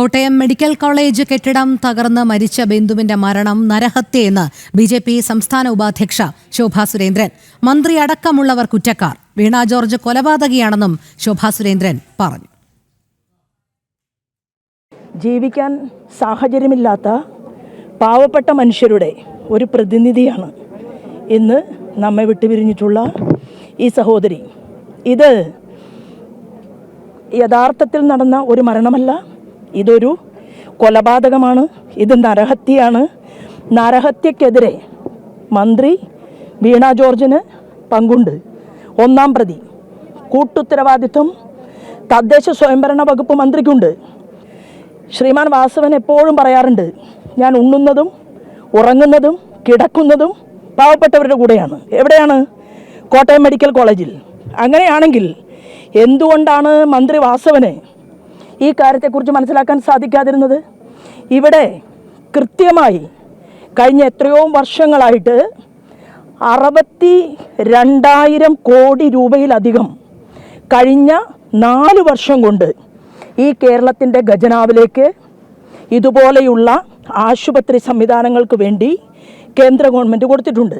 Kottayam medical college കെട്ടിടം തകർന്ന് മരിച്ച ബിന്ദുവിന്റെ മരണം നരഹത്യയെന്ന് ബി ജെ പി സംസ്ഥാന ഉപാധ്യക്ഷ ശോഭാ സുരേന്ദ്രൻ. മന്ത്രി അടക്കമുള്ളവർ കുറ്റക്കാർ. വീണ ജോർജ് കൊലപാതകിയാണെന്നും ശോഭാ സുരേന്ദ്രൻ പറഞ്ഞു. ജീവിക്കാൻ സാഹചര്യമില്ലാത്ത പാവപ്പെട്ട മനുഷ്യരുടെ ഒരു പ്രതിനിധിയാണ് ഇന്ന് നമ്മെ വിട്ടുപിരിഞ്ഞിട്ടുള്ള ഈ സഹോദരി. ഇത് യഥാർത്ഥത്തിൽ നടന്ന ഒരു മരണമല്ല ഇതൊരു കൊലപാതകമാണ് ഇത് നരഹത്യയാണ്. നരഹത്യക്കെതിരെ മന്ത്രി വീണ ജോർജിന് പങ്കുണ്ട്. ഒന്നാം പ്രതി കൂട്ടുത്തരവാദിത്വം തദ്ദേശ സ്വയംഭരണ വകുപ്പ് മന്ത്രിക്കുണ്ട്. ശ്രീമാൻ വാസവൻ എപ്പോഴും പറയാറുണ്ട് ഞാൻ ഉണ്ണുന്നതും ഉറങ്ങുന്നതും കിടക്കുന്നതും പാവപ്പെട്ടവരുടെ കൂടെയാണ്. എവിടെയാണ്? കോട്ടയം മെഡിക്കൽ കോളേജിൽ. അങ്ങനെയാണെങ്കിൽ എന്തുകൊണ്ടാണ് മന്ത്രി വാസവന് ഈ കാര്യത്തെക്കുറിച്ച് മനസ്സിലാക്കാൻ സാധിക്കാതിരുന്നത്? ഇവിടെ കൃത്യമായി കഴിഞ്ഞ എത്രയോ വർഷങ്ങളായിട്ട് അറുപത്തി രണ്ടായിരം കോടി രൂപയിലധികം കഴിഞ്ഞ നാല് വർഷം കൊണ്ട് ഈ കേരളത്തിന്റെ ഖജനാവിലേക്ക് ഇതുപോലെയുള്ള ആശുപത്രി സംവിധാനങ്ങൾക്ക് വേണ്ടി കേന്ദ്ര ഗവൺമെന്റ് കൊടുത്തിട്ടുണ്ട്.